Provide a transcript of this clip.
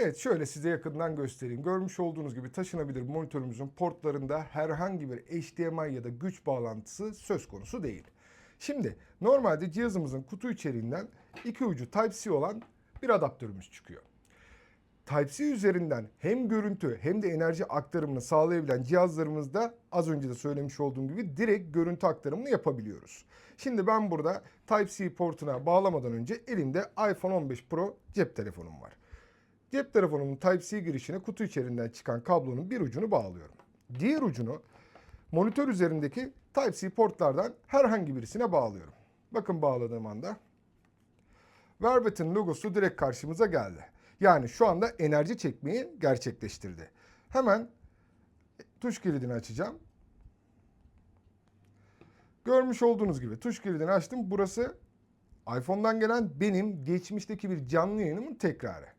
Evet şöyle size yakından göstereyim. Görmüş olduğunuz gibi taşınabilir monitörümüzün portlarında herhangi bir HDMI ya da güç bağlantısı söz konusu değil. Şimdi normalde cihazımızın kutu içeriğinden iki ucu Type-C olan bir adaptörümüz çıkıyor. Type-C üzerinden hem görüntü hem de enerji aktarımını sağlayabilen cihazlarımızda az önce de söylemiş olduğum gibi direkt görüntü aktarımını yapabiliyoruz. Şimdi ben burada Type-C portuna bağlamadan önce elimde iPhone 15 Pro cep telefonum var. Cep telefonumun Type-C girişine kutu içerisinden çıkan kablonun bir ucunu bağlıyorum. Diğer ucunu monitör üzerindeki Type-C portlardan herhangi birisine bağlıyorum. Bakın bağladığım anda Verbet'in logosu direkt karşımıza geldi. Yani şu anda enerji çekmeyi gerçekleştirdi. Hemen tuş kilidini açacağım. Görmüş olduğunuz gibi tuş kilidini açtım. Burası iPhone'dan gelen benim geçmişteki bir canlı yayınımın tekrarı.